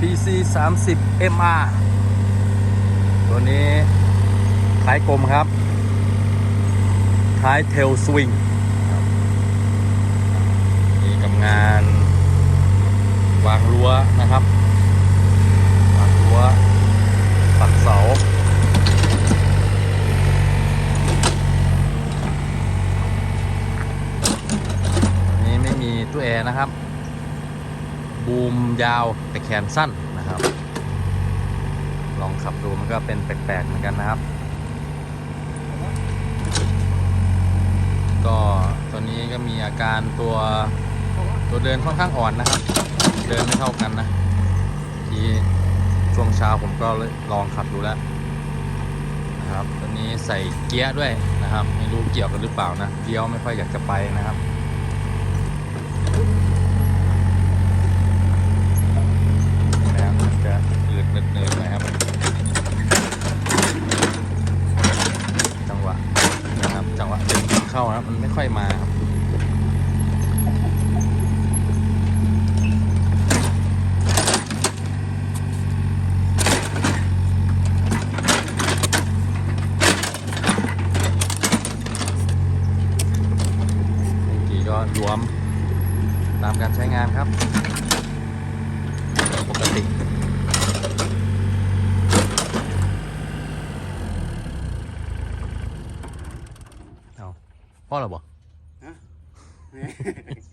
PC 30 MR ตัวนี้ท้ายกลมครับ ท้ายเทลสวิงนี่กับงาน วางรั้วนะครับ วางรั้วปักเสาอันนี้ไม่มีตู้แอร์นะครับ บูมยาวแต่แขนสั้นนะครับ ลองขับดูมันก็เป็นแปลกๆเหมือนกันนะครับ ก็ตัวนี้ก็มีอาการตัวตัวเดินค่อนข้างอ่อนนะครับ เดินไม่เท่ากันนะที่ช่วงเช้าผมก็ลองขับดูแล้วนะครับตัวนี้ใส่เกียร์ด้วยนะครับ ไม่รู้เกี่ยวกันหรือเปล่านะเลี้ยวไม่ค่อยอยากจะไปนะครับมันจะอืดเนืดๆนะครับ จังหวะนะครับ จังหวะดึง เข้านะครับมันไม่ค่อยมา็รวมตามการใช้งานครับ ปกติ 换了不？嗯。